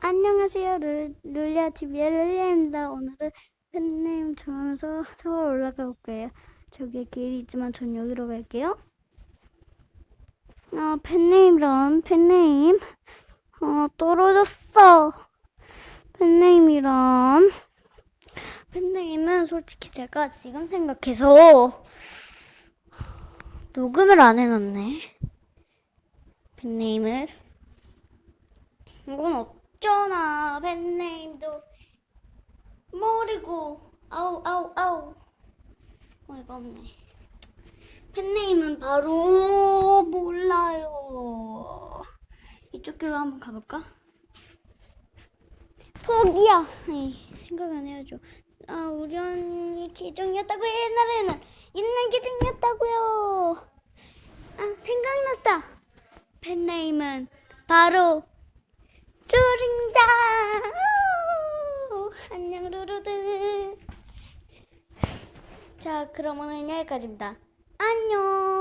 안녕하세요. 룰, 룰리아 TV의 룰리아입니다. 오늘은 팬네임 정하면서 서울 올라가 볼 거예요. 저기에 길이 있지만 전 여기로 갈게요. 아, 팬네임이란 팬네임. 어, 떨어졌어. 팬네임이란 팬네임은 솔직히 제가 지금 생각해서 녹음을 안 해놨네. 팬네임을. 이건 어쩌 모르고 아우 아우 아우. 어이가 없네. 팬네임은 바로 몰라요. 이쪽 길로 한번 가볼까? 포기야. 에이, 생각 안 해야죠. 아 우리 언니 계정이었다고 옛날에는 있는 계정이었다고요. 아 생각났다. 팬네임은 바로 루링다 안녕 루루들 자 오늘 여기까지입니다. 안녕